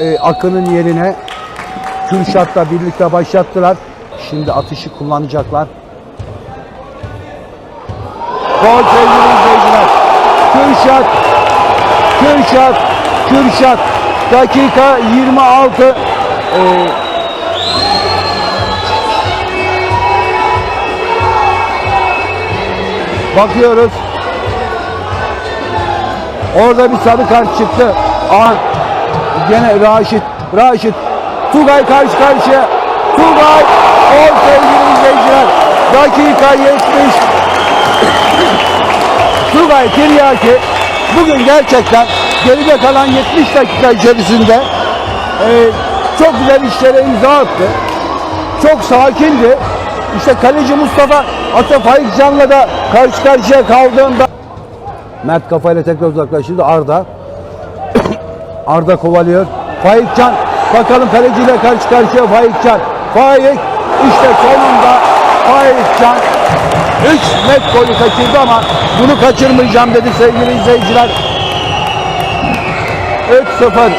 e, Akın'ın yerine Kürşat'la birlikte başlattılar. Şimdi atışı kullanacaklar. Gol sevgili izleyiciler. Kürşat, Kürşat, Kürşat. Dakika 26. Ee, bakıyoruz. Orada bir sarı kart çıktı. Aa, gene Raşit, Raşit. Tugay karşı karşıya. Tugay, gol sevgili izleyiciler. Dakika 70. Tugay Tiryaki bugün gerçekten geride kalan 70 dakika içerisinde e, çok güzel işlere imza attı. Çok sakindi. İşte kaleci Mustafa Ata Faikcan'la da karşı karşıya kaldığında Mert kafayla tekrar uzaklaştırdı Arda. Arda kovalıyor. Faikcan bakalım kaleciyle karşı karşıya Faikcan. Faik işte sonunda Faikcan 3 net golü kaçırdı ama bunu kaçırmayacağım dedi sevgili izleyiciler. 3-0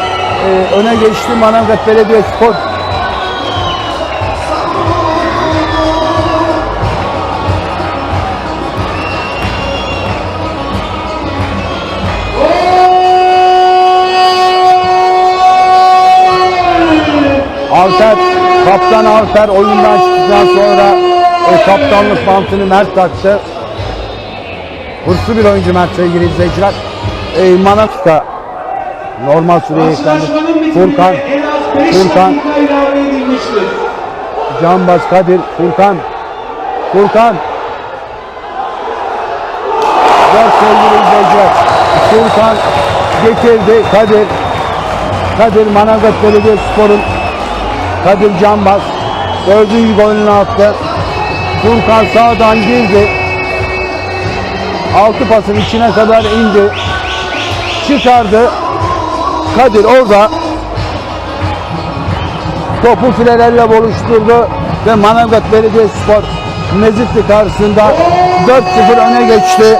e, öne geçti Manavgat Belediyespor. Alper, kaptan Alper oyundan çıktıktan sonra e, kaptanlık mantığını Mert taktı. Hırslı bir oyuncu Mert sevgili izleyiciler. E, Manavgat'a normal süreye eklendi. Furkan, Furkan, Canbaz Kadir, Furkan, Furkan. Dört sevgili izleyiciler. Furkan getirdi Kadir. Kadir Manavgat Belediyespor'un Kadir Canbaz dördüncü golünü attı. Furkan sağdan girdi. Altı pasın içine kadar indi. Çıkardı. Kadir orada topu filelerle buluşturdu ve Manavgat Belediyespor Mezitli karşısında 4-0 öne geçti.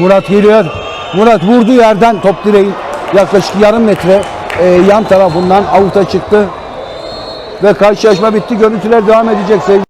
Murat geliyor. Murat vurdu yerden top direğin yaklaşık yarım metre e, yan tarafından avuta çıktı. Ve karşılaşma bitti. Görüntüler devam edecek sevgili